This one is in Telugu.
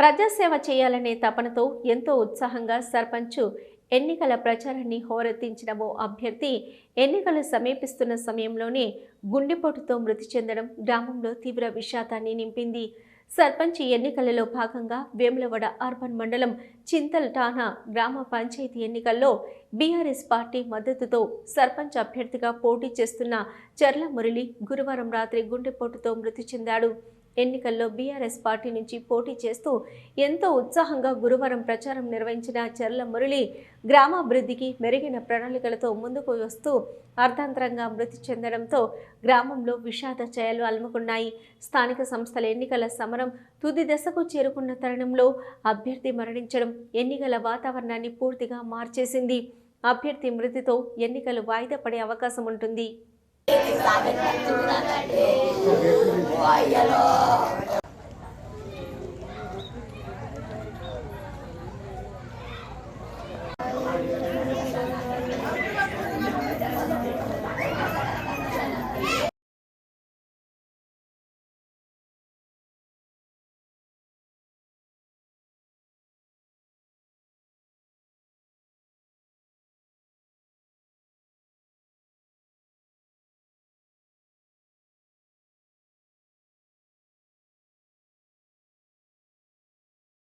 ప్రజాసేవ చేయాలనే తపనతో ఎంతో ఉత్సాహంగా సర్పంచ్ ఎన్నికల ప్రచారాన్ని హోరెత్తించిన ఓ అభ్యర్థి ఎన్నికలు సమీపిస్తున్న సమయంలోనే గుండెపోటుతో మృతి చెందడం గ్రామంలో తీవ్ర విషాదాన్ని నింపింది. సర్పంచ్ ఎన్నికలలో భాగంగా వేములవాడ అర్బన్ మండలం చింతల్ టానా గ్రామ పంచాయతీ ఎన్నికల్లో బీఆర్ఎస్ పార్టీ మద్దతుతో సర్పంచ్ అభ్యర్థిగా పోటీ చేస్తున్న చర్ల మురళి గురువారం రాత్రి గుండెపోటుతో మృతి చెందాడు. ఎన్నికల్లో బీఆర్ఎస్ పార్టీ నుంచి పోటీ చేస్తూ ఎంతో ఉత్సాహంగా గురువారం ప్రచారం నిర్వహించిన చర్ల మురళి గ్రామాభివృద్ధికి మెరుగైన ప్రణాళికలతో ముందుకు వస్తూ అర్ధాంతరంగా మృతి చెందడంతో గ్రామంలో విషాద ఛాయలు అలుముకున్నాయి. స్థానిక సంస్థల ఎన్నికల సమరం తుది దశకు చేరుకున్న తరుణంలో అభ్యర్థి మరణించడం ఎన్నికల వాతావరణాన్ని పూర్తిగా మార్చేసింది. అభ్యర్థి మృతితో ఎన్నికలు వాయిదా పడే అవకాశం ఉంటుంది. váyalo.